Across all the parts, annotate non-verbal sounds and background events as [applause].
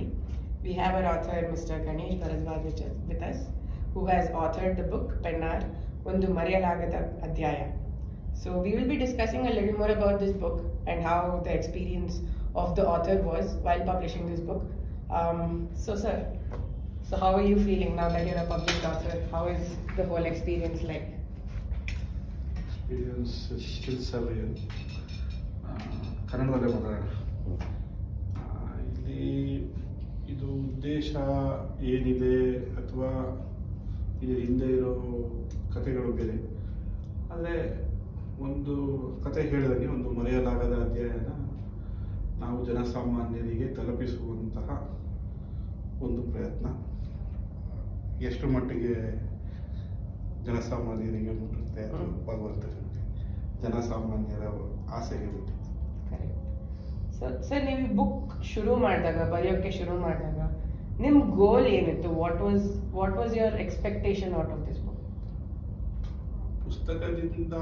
everybody. We have our author, Mr. Ganesh Bharadwaj, with us- with us, who has authored the book Pennar, ಒಂದು ಮರೆಯಲಾಗದ ಅಧ್ಯಾಯ. So we will be discussing a little more about this book and how the experience of the author was while publishing this book. Um, so, sir, so how are you feeling now that you're a published author? How is the whole experience like? Experience skill ಸರ್ವಿಯನ್ ಕನ್ನಡದಲ್ಲೇ ಮಾತಾಡೋಣ ಆ, ಇಲ್ಲಿ ಇದು ಉದ್ದೇಶ ಏನಿದೆ ಅಥವಾ ಇದರ ಹಿಂದೆ ಇರೋ ಕಥೆಗಳು ಬೇರೆ? ಆದರೆ ಒಂದು ಕತೆ ಹೇಳಿದಂಗೆ ಒಂದು ಮರೆಯಲಾಗದ ಅಧ್ಯಯನ ನಾವು ಜನಸಾಮಾನ್ಯರಿಗೆ ತಲುಪಿಸುವಂತಹ ಒಂದು ಪ್ರಯತ್ನ. ಎಷ್ಟು ಮಟ್ಟಿಗೆ ಜನಸಾಮಾನ್ಯರಿಗೆ ಮುಟ್ಟುತ್ತೆ. ಭಗವಂತನಿಗೆ ಜನಸಾಮಾನ್ಯರ ಆಸೆಗೆ ಹೇಳುತ್ತೆ. ಕರೆಕ್ಟ್ ಸರ್ ಸರ್ ನೀವು ಬುಕ್ ಶುರು ಮಾಡಿದಾಗ ಬರೆಯೋಕ್ಕೆ ಶುರು ಮಾಡಿದಾಗ ನಿಮ್ಮ ಗೋಲ್ ಏನಿತ್ತು? What was what was your expectation out of this book ಪುಸ್ತಕದಿಂದ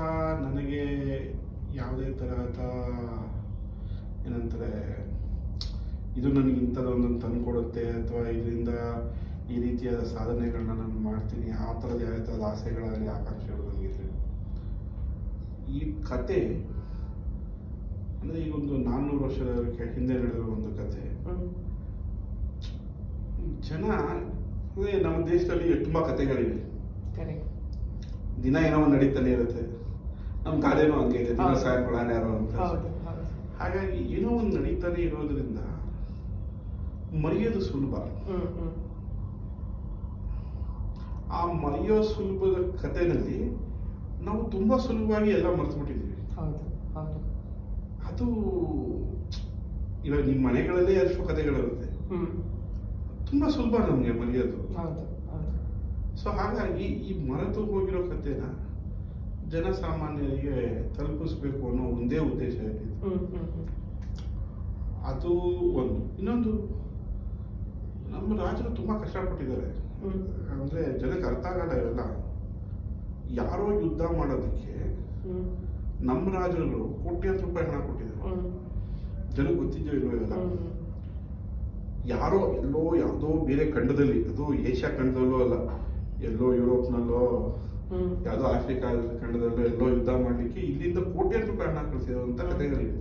ನನಗೆ ಯಾವುದೇ ತರಹದ ಏನಂತಾರೆ ಇದು ನನಗೆ ಇಂಥದ್ದೊಂದನ್ನು ತಂದುಕೊಡುತ್ತೆ ಅಥವಾ ಇದರಿಂದ ಈ ರೀತಿಯಾದ ಸಾಧನೆಗಳನ್ನ ನಾನು ಮಾಡ್ತೀನಿ ಆ ಥರದ ಯಾವ ಥರದ ಆಸೆಗಳಲ್ಲಿ ಆಕಾಂಕ್ಷೆಗಳು ನನಗಿರಲಿಲ್ಲ ಈ ಕತೆ ಅಂದರೆ ಈಗ ಒಂದು ನಾನ್ನೂರು ವರ್ಷದ ಹಿಂದೆ ನಡೆದಿರೋ ಒಂದು ಕತೆ. ಜನ ಅದೇ ನಮ್ಮ ದೇಶದಲ್ಲಿ ತುಂಬ ಕತೆಗಳಿವೆ ಕರೆಕ್ಟ್ ದಿನ ಏನೋ ಒಂದು ನಡೀತಾನೆ ಇರುತ್ತೆ. ನಮ್ಮ ಗಾದೆನೂ ಹಂಗೆ ಇದೆ ದಿನ. ಸಾಯಂಕಾಲ ಯಾರೋ ಅಂತ. ಹಾಗಾಗಿ ಏನೋ ಒಂದು ನಡೀತಾನೆ ಇರೋದ್ರಿಂದ ಮರೆಯೋದು ಸುಲಭ. ಆ ಮರೆಯೋ ಸುಲಭದ ಕಥೆನಲ್ಲಿ ನಾವು ತುಂಬಾ ಸುಲಭವಾಗಿ ಎಲ್ಲ ಮರೆತುಬಿಟ್ಟಿದ್ದೀವಿ. ಅದು ಇವಾಗ ನಿಮ್ಮ ಮನೆಗಳಲ್ಲೇ ಎಷ್ಟು ಕಥೆಗಳಿರುತ್ತೆ. ತುಂಬಾ ಸುಲಭ ನಮಗೆ ಮರೆಯೋದು. ಸೊ ಹಾಗಾಗಿ ಈ ಮರೆತು ಹೋಗಿರೋ ಕಥೆನ ಜನಸಾಮಾನ್ಯರಿಗೆ ತಲುಪಿಸ್ಬೇಕು ಅನ್ನೋ ಒಂದೇ ಉದ್ದೇಶ ಇದೆ ಅದು ಒಂದು. ಇನ್ನೊಂದು ನಮ್ಮ ರಾಜರು ತುಂಬ ಕಷ್ಟಪಟ್ಟಿದ್ದಾರೆ. ಅಂದರೆ ಜನಕ್ಕೆ ಅರ್ಥ ಆಗಲ್ಲ ಇವೆಲ್ಲ. ಯಾರೋ ಯುದ್ಧ ಮಾಡೋದಕ್ಕೆ ನಮ್ಮ ರಾಜರುಗಳು ಕೋಟ್ಯಾಂತರ ರೂಪಾಯಿ ಹಣ ಕೊಟ್ಟಿದ್ದಾರೆ. ಜನಕ್ಕೆ ಗೊತ್ತಿದೆಯೋ ಇಲ್ವೋ ಇವೆಲ್ಲ? ಯಾರೋ ಎಲ್ಲೋ ಯಾವುದೋ ಬೇರೆ ಖಂಡದಲ್ಲಿ ಅದು ಏಷ್ಯಾ ಖಂಡದಲ್ಲೋ ಅಲ್ಲ ಎಲ್ಲೋ ಯುರೋಪ್ನಲ್ಲೋ ಯಾವುದೋ ಆಫ್ರಿಕಾ ಖಂಡದಲ್ಲೋ ಎಲ್ಲೋ ಯುದ್ಧ ಮಾಡ್ಲಿಕ್ಕೆ ಇಲ್ಲಿಂದ ಕೋಟ್ಯಾಂತರ ಕಾರಣ ಹಣ ಕಳಿಸಿರುವಂತ ಕಥೆಗಳಿವೆ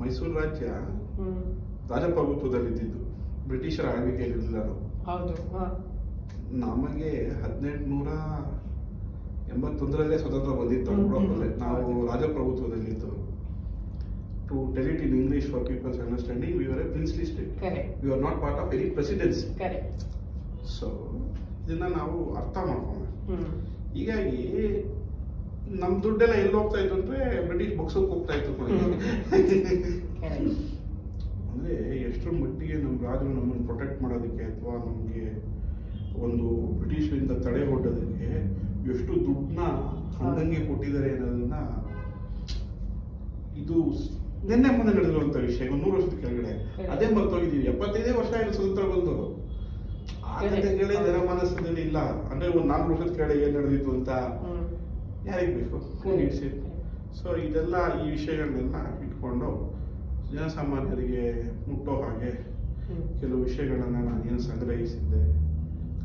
ಮೈಸೂರು ರಾಜ್ಯ ರಾಜಪ್ರಭುತ್ವದಲ್ಲಿ ರಾಜಪ್ರಭುತ್ವದಲ್ಲಿದ್ದು ಬ್ರಿಟಿಷರ ಆಳ್ವಿಕೆಯಲ್ಲಿರಲಿಲ್ಲ ನಾವು ನಮಗೆ ಹದಿನೆಂಟುನೂರ ಎಂಬತ್ತೊಂದರಲ್ಲೇ ಸ್ವತಂತ್ರ ಬಂದಿತ್ತು. ನಾವು ರಾಜಪ್ರಭುತ್ವದಲ್ಲಿದ್ದು to tell it in English for people's understanding, we were a princely state. Correct. We were not part of any presidency. Correct. So ಇದನ್ನ ನಾವು ಅರ್ಥ ಮಾಡ್ಕೊಂಡು ಹ್ಮ್ ಹೀಗಾಗಿ ನಮ್ ದುಡ್ಡೆಲ್ಲ ಎಲ್ಲಿ ಹೋಗ್ತಾ ಇತ್ತು ಅಂದ್ರೆ ಬ್ರಿಟಿಷ್ ಬೊಕ್ಸಕ್ಕೆ ಹೋಗ್ತಾ ಇತ್ತು ಅಂದ್ರೆ ಎಷ್ಟರ ಮಟ್ಟಿಗೆ ನಮ್ಮ ರಾಜರು ನಮ್ಮನ್ನು ಪ್ರೊಟೆಕ್ಟ್ ಮಾಡೋದಕ್ಕೆ ಅಥವಾ ನಮಗೆ ಒಂದು ಬ್ರಿಟಿಷರಿಂದ ತಡೆ ಹೊಡ್ಡೋದಕ್ಕೆ ಎಷ್ಟು ದುಡ್ಡನ್ನ ಹಂಗಂಗೆ ಕೊಟ್ಟಿದ್ದಾರೆ ಅನ್ನೋದನ್ನ ಇದು ನಿನ್ನೆ ಮುಂದೆ ನಡೆದಿರುವಂತ ವಿಷಯ ಒಂದು ನೂರು ವರ್ಷದ ಕೆಳಗಡೆ. ಅದೇ ಮರ್ತೋಗಿದೀವಿ ಎಪ್ಪತ್ತೈದೇ ವರ್ಷ ಆಯ್ತು ಸ್ವತಂತ್ರ ಬಂದು. ಆ. ಕಥೆಗಳೇ ಜನಮಾನಸದಲ್ಲಿ ಇಲ್ಲ. ಅಂದ್ರೆ ಒಂದು ನಾಲ್ಕು ವರ್ಷದ ಕೆಳಗಡೆ ಏನ್ ನಡೆದಿತ್ತು ಅಂತ ಯಾರಿಗೆ ಬೇಕು? ಸೊ ಇದೆಲ್ಲ ಈ ವಿಷಯಗಳನ್ನೆಲ್ಲ ಇಟ್ಕೊಂಡು ಜನಸಾಮಾನ್ಯರಿಗೆ ಮುಟ್ಟೋ ಹಾಗೆ ಕೆಲವು ವಿಷಯಗಳನ್ನು ನಾನು ಏನು ಸಂಗ್ರಹಿಸಿದ್ದೆ.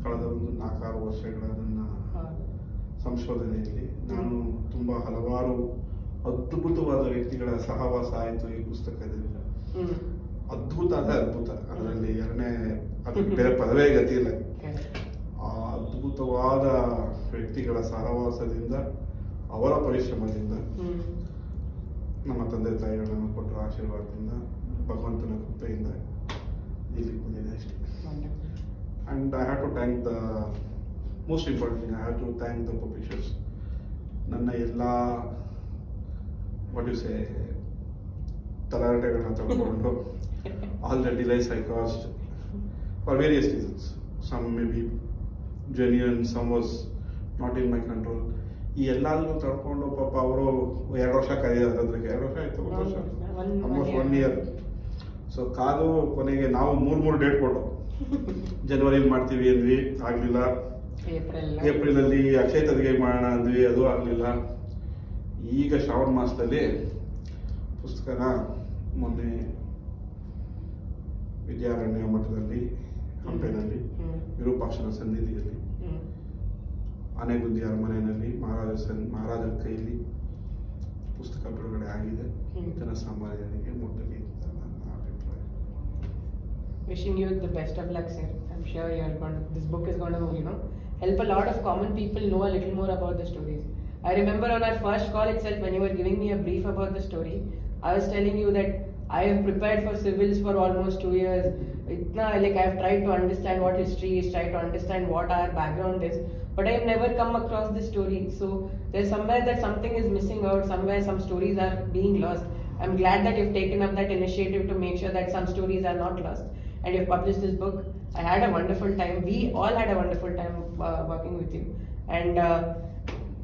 ಕಳೆದ ಒಂದು ನಾಲ್ಕಾರು ವರ್ಷಗಳ ನನ್ನ ಸಂಶೋಧನೆಯಲ್ಲಿ ನಾನು ತುಂಬ ಹಲವಾರು ಅದ್ಭುತವಾದ ವ್ಯಕ್ತಿಗಳ ಸಹವಾಸ ಆಯಿತು ಈ ಪುಸ್ತಕದಿಂದ. ಅದ್ಭುತ ಅಂದ್ರೆ ಅದ್ಭುತ. ಅದರಲ್ಲಿ ಎರಡನೇ ಅದಕ್ಕೆ ಬೇರೆ ಪದವೇ ಗತಿ ಇಲ್ಲ. ಆ ಅದ್ಭುತವಾದ ವ್ಯಕ್ತಿಗಳ ಸಹವಾಸದಿಂದ ಅವರ ಪರಿಶ್ರಮದಿಂದ ನಮ್ಮ ತಂದೆ ತಾಯಿಗಳನ್ನು ಕೊಟ್ಟರು ಆಶೀರ್ವಾದದಿಂದ ಭಗವಂತನ ಕೃಪೆಯಿಂದ ಇಲ್ಲಿ ಬಂದಿದೆ ಅಷ್ಟೇ. And and I have to thank the most important I have to thank the publishers ನನ್ನ ಎಲ್ಲ ವಾಟ್ ಯು ಸೇ ತಲಾಟೆಗಳನ್ನ ತಗೊಂಡು all the delays I caused for various reasons some may be genuine some was not in my control ಈ ಎಲ್ಲಾದ್ರೂ ತಡ್ಕೊಂಡು ಪಾಪ ಅವರು ಎರಡು ವರ್ಷ ಕರೆಯೋದು ಅದಕ್ಕೆ ಎರಡು ವರ್ಷ ಆಯ್ತು ಒಂದು ವರ್ಷ. Almost one. ಇಯರ್ ಸೊ ಕಾದು ಕೊನೆಗೆ ನಾವು ಮೂರು ಮೂರು ಡೇಟ್ ಕೊಟ್ಟು. [laughs] ಜನವರಿಲಿ ಮಾಡ್ತೀವಿ ಅಂದ್ವಿ ಆಗಲಿಲ್ಲ. ಏಪ್ರಿಲಲ್ಲಿ ಅಕ್ಷಯ ತದಿಗೆ ಮಾಡೋಣ ಅಂದ್ವಿ ಅದು ಆಗ್ಲಿಲ್ಲ. ಈಗ ಶ್ರಾವಣ ಮಾಸದಲ್ಲಿ ಪುಸ್ತಕನ ಮೊನ್ನೆ ವಿದ್ಯಾರಣ್ಯ ಮಠದಲ್ಲಿ ಹಂಪೆನಲ್ಲಿ. ವಿರೂಪಾಕ್ಷನ ಸನ್ನಿಧಿಯಲ್ಲಿ. ಆನೆಗುಂದಿ ಅರಮನೆಯಲ್ಲಿ ಮಹಾರಾಜ ಸನ್ ಮಹಾರಾಜರ ಕೈಯಲ್ಲಿ ಪುಸ್ತಕ ಬಿಡುಗಡೆ ಆಗಿದೆ ಜನ ಜನಸಾಮಾನ್ಯರಿಗೆ ಮುಟ್ಟಲಿ ಅಂತ ನನ್ನ ಅಭಿಪ್ರಾಯ Wishing you the best of luck, sir. I'm sure you're going. To, this book is going to, you know, help a lot of common people know a little more about the stories. I remember on our first call itself, when you were giving me a brief about the story, I was telling you that I have prepared for civils for almost two years. Itna, like I've tried to understand what history is, tried to understand what our background is, but I've never come across this story. So there's somewhere that something is missing out. Somewhere some stories are being lost. I'm glad that you've taken up that initiative to make sure that some stories are not lost and you've published this book. I had a wonderful time. We all had a wonderful time uh, working with you, and uh,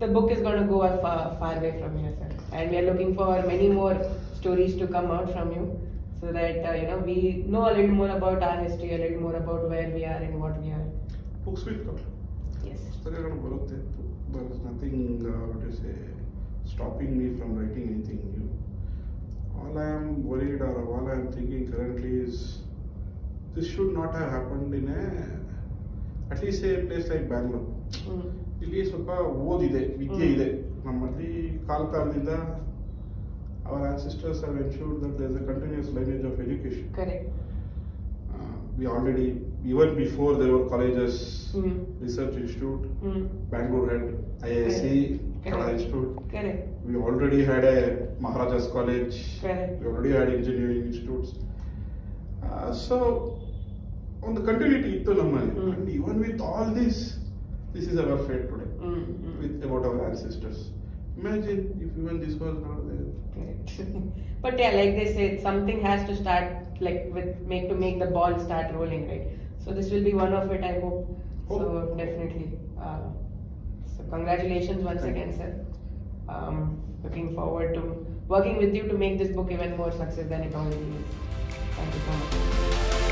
the book is going to go far, far away from here, sir. And we are looking for many more stories to come out from you, so that uh, you know we know a little more about our history, a little more about where we are and what we are. Books will come. Yes. There is nothing uh, what you say stopping me from writing anything new. All I am worried or all I am thinking currently is this should not have happened in a at least a place like Bangalore. Mm. ಇಲ್ಲಿ ಸ್ವಲ್ಪ ಓದಿದೆ ವಿದ್ಯೆ ಇದೆ. ನಮ್ಮಲ್ಲಿ ಕಾಲ ಕಾಲದಿಂದ our ancestors have ensure that there is a continuous lineage of education we already even before there our colleges research institute Bangalore had I I C Kannada institute we already had a Maharaja's college we already had engineering institutes so ಒಂದು continuity ಇತ್ತು ನಮ್ಮಲ್ಲಿ. Even with all this this is our fate today Mm. Mm. with about our ancestors. Imagine if even this was not there. Correct. [laughs] but yeah, like they said, something has to start like with make to make the ball start rolling, right? So this will be one of it, I hope. So definitely. Uh, so congratulations once Thank again, sir. Um, looking forward to working with you to make this book even more success than it already is. Thank you so much.